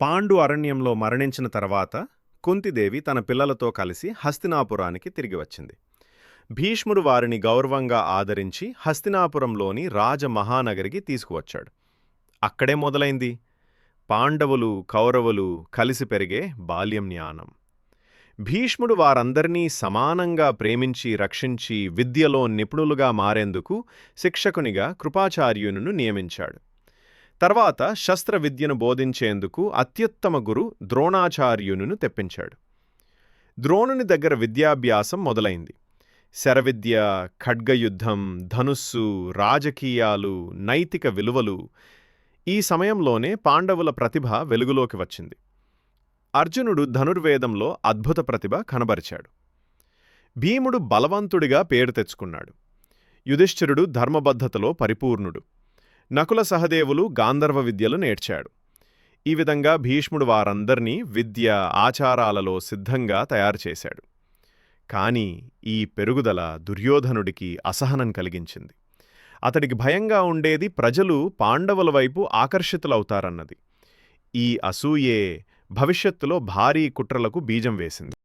పాండు అరణ్యంలో మరణించిన తర్వాత కుంతిదేవి తన పిల్లలతో కలిసి హస్తినాపురానికి తిరిగి వచ్చింది. భీష్ముడు వారిని గౌరవంగా ఆదరించి హస్తినాపురంలోని రాజమహానగరికి తీసుకువచ్చాడు. అక్కడే మొదలైంది. పాండవులు కౌరవులు కలిసి పెరిగే బాల్యం జ్ఞానం. భీష్ముడు వారందరినీ సమానంగా ప్రేమించి రక్షించి విద్యలో నిపుణులుగా మారేందుకు శిక్షకునిగా కృపాచార్యును నియమించాడు. తర్వాత శస్త్ర విద్యను బోధించేందుకు అత్యుత్తమ గురు ద్రోణాచార్యును తెప్పించాడు. ద్రోణుని దగ్గర విద్యాభ్యాసం మొదలైంది. శరవిద్య ఖడ్గయుద్ధం ధనుస్సు రాజకీయాలు నైతిక విలువలు ఈ సమయంలోనే పాండవుల ప్రతిభ వెలుగులోకి వచ్చింది. అర్జునుడు ధనుర్వేదంలో అద్భుత ప్రతిభ కనబరిచాడు. భీముడు బలవంతుడిగా పేరు తెచ్చుకున్నాడు. యుధిష్ఠిరుడు ధర్మబద్ధతలో పరిపూర్ణుడు. నకుల సహదేవులు గాంధర్వ విద్యలు నేర్చాడు. ఈ విధంగా భీష్ముడు వారందర్నీ విద్య ఆచారాలలో సిద్ధంగా తయారు చేశాడు. కాని ఈ పెరుగుదల దుర్యోధనుడికి అసహనం కలిగించింది. అతడికి భయంగా ఉండేది ప్రజలు పాండవుల వైపు ఆకర్షితులవుతారన్నది. ఈ అసూయే భవిష్యత్తులో భారీ కుట్రలకు బీజం వేసింది.